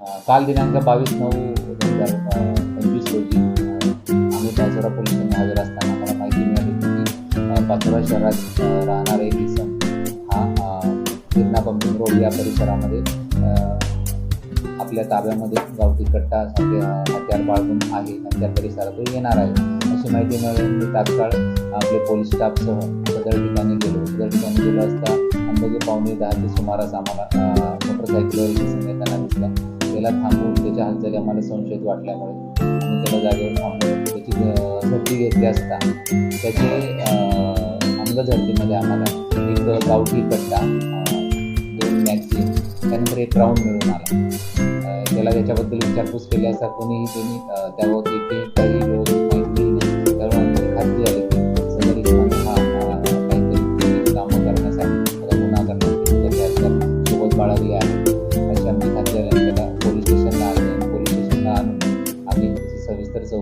काल दिनांक बावीस नऊ दोन हजार पंचवीस रोजी आम्ही पाचोरा पोलिसांनी हजर असताना आम्हाला माहिती मिळाली की पाचोरा शहरात राहणारे राहणारा इसम हा अं, गिरणा पंपिंग रोड या परिसरामध्ये आपल्या ताब्यामध्ये गावठी कट्टा हत्यार बाळगून आहे आणि त्या परिसरातून येणार आहे. अशी माहिती मिळाली. मी तात्काळ आपले पोलीस स्टाफसह सदर ठिकाणी गेलो. सदर ठिकाणी गेलो असता अंदाजे पावणे दहाच्या सुमारास आम्हाला मोटरसायकलवर इसम येताना दिसला. त्याला थांबून त्याच्या हालचाली आम्हाला संशयित वाटल्यामुळे आम्ही त्याला जागेवर थांबून त्याची झडती घेतली असता. त्याचे अंग झडतीमध्ये आम्हाला एक गावठी कट्टा दोन मॅगझिन त्यानंतर एक राऊंड मिळून आला. त्याला त्याच्याबद्दल विचारपूस केली असता कोणीही त्यांनी त्यावर इथे काही व्यवस्थित माहिती दिली त्यामुळे आमची खात्री झाली काहीतरी कामं करण्यासाठी गुन्हा करण्यासाठी सोबत बाळगली आहे.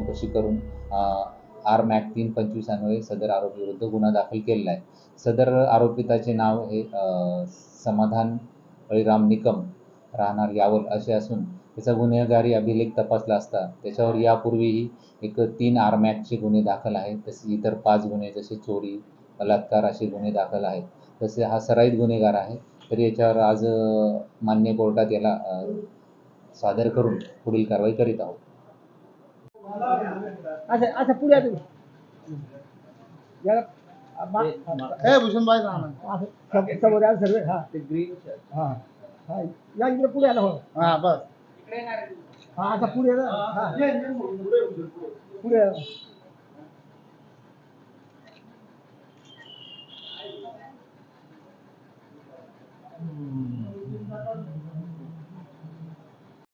चौकशी करून आर मॅक तीन पंचवीस अन्वये सदर आरोपीविरुद्ध गुन्हा दाखल केलेला आहे सदर आरोपिताचे नाव हे समाधान बळीराम निकम राहणार यावल असे असून त्याचा गुन्हेगारी अभिलेख तपासला असता त्याच्यावर यापूर्वीही एक तीन आरमॅकचे गुन्हे दाखल आहेत तसे इतर पाच गुन्हे जसे चोरी बलात्कार असे गुन्हे दाखल आहेत. तसे हा सराईत गुन्हेगार आहे तर याच्यावर आज मान्य कोर्टात याला सादर करून पुढील कारवाई करीत आहोत. अच्छा अच्छा पुढे या तुम्ही. याला मा- ए भूषण भाई राहणार असं सम- समोर या सर्व हा. हा. हा या इकडे पुढे आला हो. हा बस. हा आता पुढे या ना. हा. पुढे या.